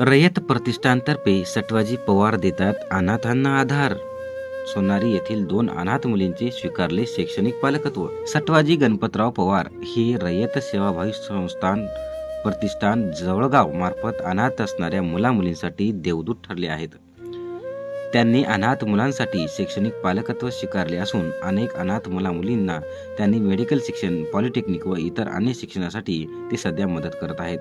रयत प्रतिष्ठानतर्फे सटवाजी पवार देतात अनाथांना आधार. सोनारी येथील दोन अनाथ मुलींचे स्वीकारले शैक्षणिक पालकत्व. सटवाजी गणपतराव पवार हे रयत सेवाभावी संस्थान प्रतिष्ठान जवळगाव मार्फत अनाथ असणाऱ्या मुला मुलींसाठी देवदूत ठरले आहेत. त्यांनी अनाथ मुलांसाठी शैक्षणिक पालकत्व स्वीकारले असून अनेक अनाथ मुला मुलींना त्यांनी मेडिकल शिक्षण पॉलिटेक्निक व इतर अन्य शिक्षणासाठी ते सध्या मदत करत आहेत.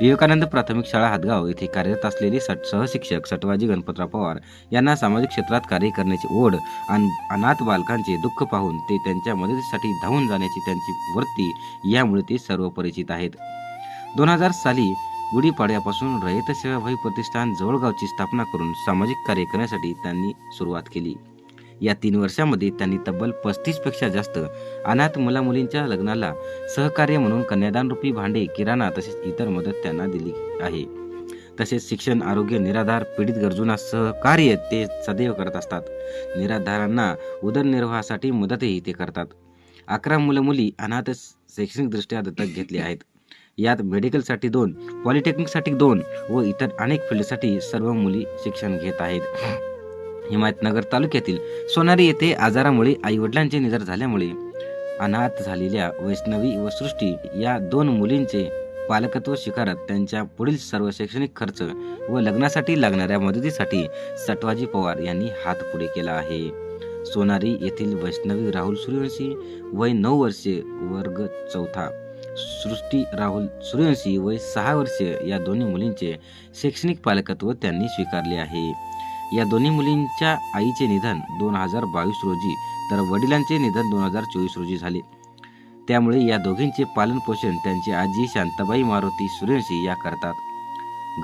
विवेकानंद प्राथमिक शाळा हातगाव येथे कार्यरत असलेले सट सहशिक्षक सटवाजी गणपतराव पवार यांना सामाजिक क्षेत्रात कार्य करण्याची ओढ आणि अनाथ बालकांचे दुःख पाहून ते त्यांच्या मदतीसाठी धावून जाण्याची त्यांची वृत्ती यामुळे ते सर्व परिचित आहेत. दोन हजार साली गुढीपाड्यापासून रयत सेवाभावी प्रतिष्ठान जवळगावची स्थापना करून सामाजिक कार्य करण्यासाठी त्यांनी सुरुवात केली. या तीन वर्षामध्ये त्यांनी तब्बल पस्तीसपेक्षा जास्त अनाथ मुलामुलींच्या लग्नाला सहकार्य म्हणून कन्यादान रूपी भांडे किराणा तसेच इतर मदत त्यांना दिली आहे. तसेच शिक्षण आरोग्य निराधार पीडित गरजूंना सहकार्य ते सदैव करत असतात. निराधारांना उदरनिर्वाहासाठी मदतही ते करतात. अकरा मुलं मुली अनाथ शैक्षणिकदृष्ट्या दत्तक घेतले आहेत. यात मेडिकलसाठी दोन पॉलिटेक्निकसाठी दोन व इतर अनेक फील्डसाठी सर्व मुली शिक्षण घेत आहेत. हिमायतनगर तालुक्यातील सोनारी येथे आजारामुळे आईवडिलांचे निधन झाल्यामुळे अनाथ झालेल्या वैष्णवी व सृष्टी या दोन मुलींचे पालकत्व स्वीकारत त्यांच्या पुढील सर्व शैक्षणिक खर्च व लग्नासाठी लागणाऱ्या मदतीसाठी सटवाजी पवार यांनी हात पुढे केला आहे. सोनारी येथील वैष्णवी राहुल सूर्यवंशी वय नऊ वर्षे वर्ग चौथा. सृष्टी राहुल सूर्यवंशी वय सहा वर्षे या दोन्ही मुलींचे शैक्षणिक पालकत्व त्यांनी स्वीकारले आहे. या दोन्ही मुलींच्या आईचे निधन दोन हजार बावीस रोजी तर वडिलांचे निधन दोन हजार चोवीस रोजी झाले. त्यामुळे या दोघींचे पालनपोषण त्यांची आजी शांताबाई मारुती सूर्यवंशी या करतात.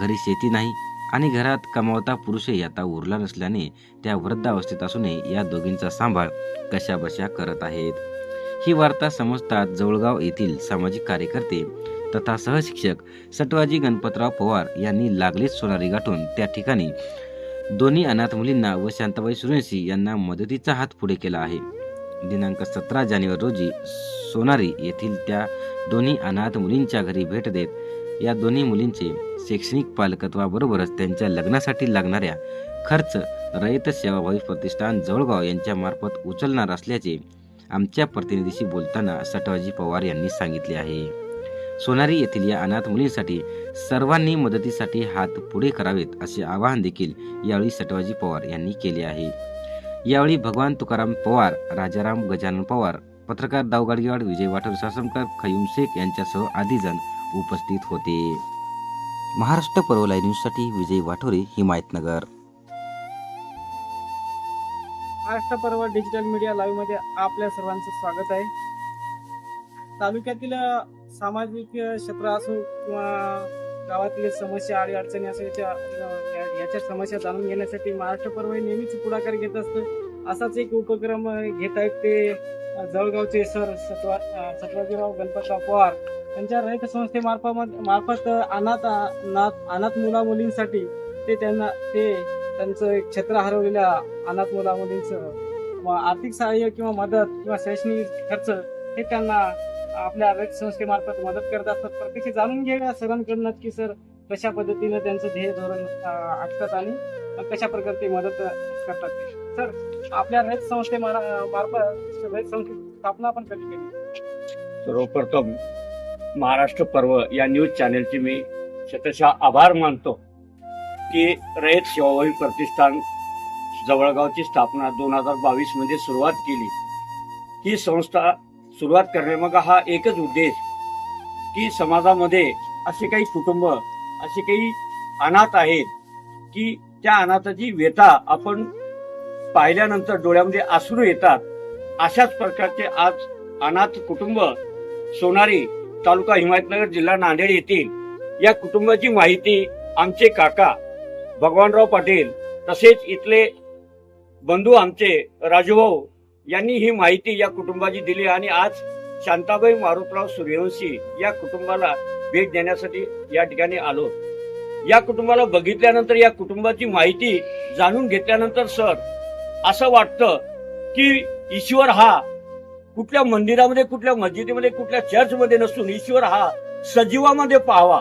घरी शेती नाही आणि घरात कमावता पुरुषही आता उरला नसल्याने त्या वृद्धावस्थेत असूनही या दोघींचा सांभाळ कशाबशा करत आहेत. ही वार्ता समजतात जवळगाव येथील सामाजिक कार्यकर्ते तथा सहशिक्षक सटवाजी गणपतराव पवार यांनी लागलीच सोनारी गाठून त्या ठिकाणी दोन्ही अनाथ मुलींना व शांताबाई सूर्यवंशी यांना मदतीचा हात पुढे केला आहे. दिनांक सतरा जानेवारी रोजी सोनारी येथील त्या दोन्ही अनाथ मुलींच्या घरी भेट देत या दोन्ही मुलींचे शैक्षणिक पालकत्वाबरोबरच त्यांच्या लग्नासाठी लागणाऱ्या खर्च रयत सेवाभावी प्रतिष्ठान जवळगाव यांच्या मार्फत उचलणार असल्याचे आमच्या प्रतिनिधीशी बोलताना सटवाजी पवार यांनी सांगितले आहे. सोनारी येथील या अनाथ मुलींसाठी सर्वांनी मदतीसाठी हात पुढे करावेत असे आवाहन देखील यावेळी सटवाजी पवार यांनी केले आहे. यावेळी भगवान तुकाराम पवार राजाराम गजानन पवार पत्रकार दावगाडगेवाड विजय वाठोर सासमकर खयूम शेख यांच्यासह आदी जण उपस्थित होते. महाराष्ट्र पर्व न्यूजसाठी विजय वाठोरे हिमायतनगर. महाराष्ट्र पर्व डिजिटल मीडिया लाईव्हमध्ये आपल्या सर्वांचं स्वागत आहे. तालुक्यातील सामाजिक क्षेत्र असो किंवा गावातील समस्या आणि अडचणी असायच्या याच्या या- याच्या समस्या जाणून घेण्यासाठी महाराष्ट्र पर्व हे नेहमीच पुढाकार घेत असतं. असाच एक उपक्रम घेत आहेत ते जळगावचे सर सत्वा सत्वाजीराव गणपतराव पवार. त्यांच्या रयत संस्थेमार्फत मार्फत अनाथ अनाथ अनाथ मुला मुलींसाठी ते त्यांना ते त्यांचं एक क्षेत्र हरवलेल्या अनाथ मुला मुलींचं आर्थिक सहाय्य किंवा मदत किंवा शैक्षणिक खर्च हे त्यांना आपल्या रयत संस्थेमार्फत मदत करत असतात. प्रत्यक्ष जाणून घ्या सरांकडनं की सर कशा पद्धतीनं त्यांचं ध्येय धोरण आखतात आणि कशा प्रकारे ते मदत करतात. सर आपल्या रयत संस्थे मार्फत रयत संस्थेची स्थापना आपण कधी केली? सर्वप्रथम महाराष्ट्र पर्व या न्यूज चॅनलची मी शतशः आभार मानतो की रयत सेवाभावी प्रतिष्ठान जवळगावची स्थापना दोन हजार बावीसमध्ये सुरुवात केली. ही संस्था सुरुवात करण्यामागा हा एकच उद्देश की समाजामध्ये असे काही कुटुंब असे काही अनाथ आहेत की त्या अनाथाची व्यथा आपण पाहिल्यानंतर डोळ्यामध्ये आसरू येतात. अशाच प्रकारचे आज अनाथ कुटुंब सोनारी तालुका हिमायतनगर जिल्हा नांदेड येथील या कुटुंबाची माहिती आमचे काका भगवानराव पाटील तसेच इथले बंधू आमचे राजूभाऊ यांनी ही माहिती या कुटुंबाची दिली आणि आज शांताबाई मारुतराव सूर्यवंशी या कुटुंबाला भेट देण्यासाठी या ठिकाणी आलो. या कुटुंबाला बघितल्यानंतर या कुटुंबाची माहिती जाणून घेतल्यानंतर सर असं वाटतं की ईश्वर हा कुठल्या मंदिरामध्ये कुठल्या मस्जिदीमध्ये कुठल्या चर्चमध्ये नसून ईश्वर हा सजीवामध्ये पाहावा.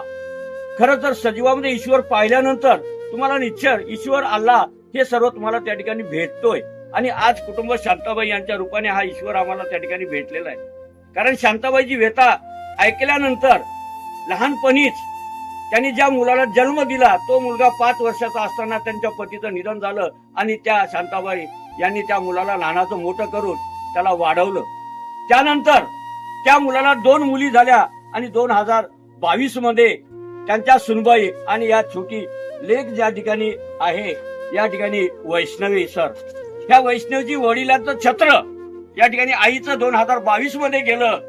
खरं तर सजीवामध्ये ईश्वर पाहिल्यानंतर तुम्हाला निश्चय ईश्वर आला हे सर्व तुम्हाला त्या ठिकाणी भेटतोय. आणि आज कुटुंब शांताबाई यांच्या रूपाने हा ईश्वर आम्हाला त्या ठिकाणी भेटलेला आहे. कारण शांताबाईची व्यथा ऐकल्यानंतर लहानपणीच त्यांनी ज्या मुलाला जन्म दिला तो मुलगा पाच वर्षाचा असताना त्यांच्या पतीचं निधन झालं आणि त्या शांताबाई यांनी त्या मुलाला लहानाचं मोठं करून त्याला वाढवलं. त्यानंतर त्या मुलाला दोन मुली झाल्या आणि दोन हजार बावीसमध्ये त्यांच्या सुनबाई आणि या छोटी लेख ज्या ठिकाणी आहे या ठिकाणी वैष्णवी सर. ह्या वैष्णवजी वडिलांचं छत्र. या ठिकाणी आईचं दोन हजार बावीसमध्ये गेलं.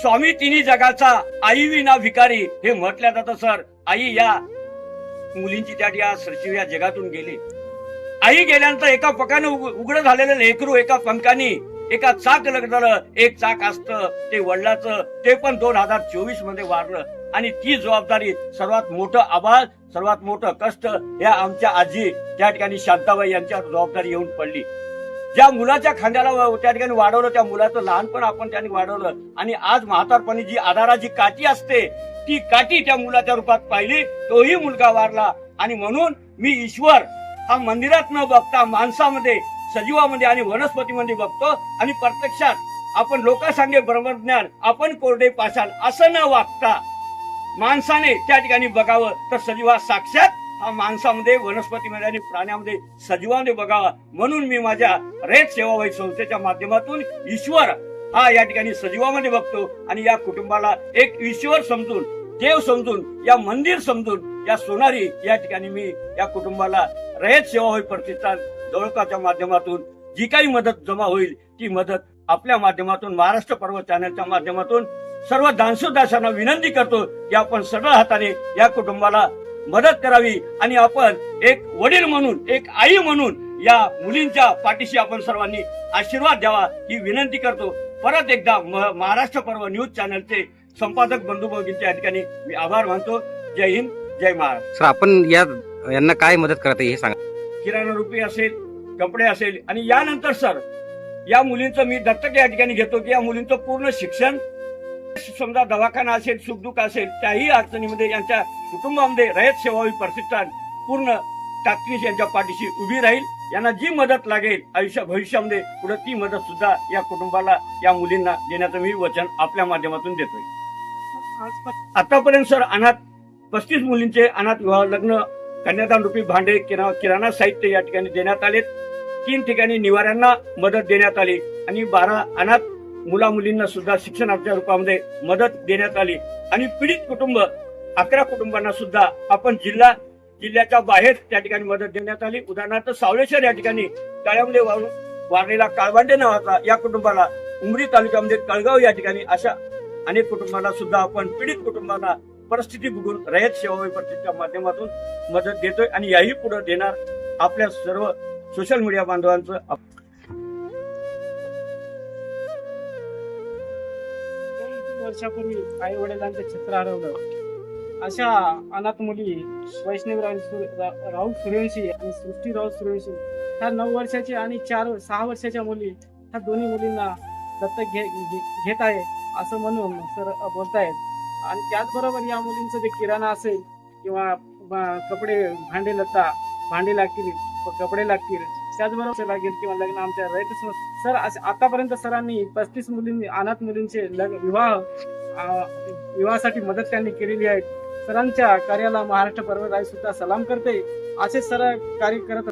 स्वामी तिन्ही जगाचा आई विना भिकारी. हे म्हटलं जातं सर. आई या मुलींची त्या या सचिव या जगातून गेली. आई गेल्यानंतर एका पकाने उघड झालेलं लेकरू एका पंखानी एका चाक लगडलं एक चाक असतं ते वडिलाचं ते पण दोन हजार चोवीसमध्ये वारलं. आणि ती जबाबदारी सर्वात मोठं आवाज सर्वात मोठं कष्ट या आमच्या आजी त्या ठिकाणी शांताबाई यांच्या जबाबदारी येऊन पडली. ज्या मुलाच्या खांद्याला त्या ठिकाणी वाढवलं त्या मुलाचं लहानपण आपण त्यांनी वाढवलं. आणि आज म्हातारपणी जी आधाराची काठी असते ती काठी त्या मुलाच्या रूपात पाहिली तोही मुलगा वारला. आणि म्हणून मी ईश्वर हा मंदिरात न बघता माणसामध्ये सजीवामध्ये आणि वनस्पतीमध्ये बघतो आणि प्रत्यक्षात आपण लोकांसांगे ब्रह्मज्ञान आपण कोरडे पाशाल असं न वागता माणसाने त्या ठिकाणी बघावं. तर सजीवा साक्षात हा माणसामध्ये वनस्पतीमध्ये आणि प्राण्यामध्ये सजीवाने बघावा. म्हणून मी माझ्या रेत सेवाबाई संस्थेच्या माध्यमातून ईश्वर हा या ठिकाणी सजीवामध्ये बघतो आणि या कुटुंबाला एक ईश्वर समजून देव समजून या मंदिर समजून या सोनारी या ठिकाणी मी या कुटुंबाला रयत सेवा होईल प्रतिष्ठान जवळकाच्या माध्यमातून. जी काही मदत जमा होईल ती मदत आपल्या माध्यमातून महाराष्ट्र पर्व चॅनलच्या माध्यमातून सर्व दानशुदासांना विनंती करतो की आपण सरळ हाताने या कुटुंबाला मदत करावी आणि आपण एक वडील म्हणून एक आई म्हणून या मुलींच्या पाठीशी आपण सर्वांनी आशीर्वाद द्यावा ही विनंती करतो. परत एकदा म- महाराष्ट्र पर्व न्यूज चॅनलचे संपादक बंधू भगिनीच्या या ठिकाणी मी आभार मानतो. जय हिंद जय महाराष्ट्र. आपण या यांना काय मदत करत आहे हे सांगा. किराणा रुपये असेल कपडे असेल आणि यानंतर सर या मुलींचं मी दत्तक या ठिकाणी घेतो की या मुलींचं पूर्ण शिक्षण समजा दवाखाना असेल सुखदुःख असेल त्याही अडचणीमध्ये यांच्या कुटुंबामध्ये रयत सेवावी प्रतिष्ठान पूर्ण ताकदीश यांच्या पाठीशी उभी राहील. यांना जी मदत लागेल आयुष्य भविष्यामध्ये पुढे ती मदत सुद्धा या कुटुंबाला या मुलींना देण्याचं मी वचन आपल्या माध्यमातून देतोय. आजपर्यंत आतापर्यंत सर अनाथ पस्तीस मुलींचे अनाथ विवाह लग्न कन्यादान रूपी भांडे किराणा साहित्य या ठिकाणी देण्यात आले. तीन ठिकाणी निवाऱ्यांना मदत देण्यात आली आणि बारा अनाथ मुला मुलींना सुद्धा शिक्षणाच्या रूपामध्ये मदत देण्यात आली. आणि पीडित कुटुंब अकरा कुटुंबांना सुद्धा आपण जिल्हा जिल्ह्याच्या बाहेर त्या ठिकाणी मदत देण्यात आली. उदाहरणार्थ सावळेश्वर या ठिकाणी तळ्यामध्ये वाहून वारलेला काळवांडे नावाचा या कुटुंबाला उमरी तालुक्यामध्ये कळगाव या ठिकाणी अशा अनेक कुटुंबांना सुद्धा आपण पीडित कुटुंबांना परिस्थिती बघून रयत सेवा परिस्थितीच्या माध्यमातून मदत देतोय आणि याही पुढे देणार आपल्या सर्व सोशल मीडिया बांधवांचं वर्षापूर्वी आई वडिलांचं चित्र हरवलं. अशा अनाथ मुली वैष्णव राहुल सूर्यवंशी आणि सृष्टी राहुल सूर्यवंशी ह्या नऊ वर्षाची आणि चार सहा वर्षाच्या मुली ह्या दोन्ही मुलींना दत्तक घे घे- घेत आहे असं म्हणून सर बोलतायत. आणि त्याचबरोबर या मुलींचं जे किराणा असेल किंवा कपडे भांडे लता भांडे लागतील कपडे लागतील त्याचबरोबर लागेल किंवा लग्न आमच्या रयत सर आतापर्यंत सरांनी पस्तीस मुलींनी अनाथ मुलींचे लग्न विवाह विवाहासाठी मदत त्यांनी केलेली आहे. सरांच्या कार्याला महाराष्ट्र पर्वत सुद्धा सलाम करते असे सर कार्य करत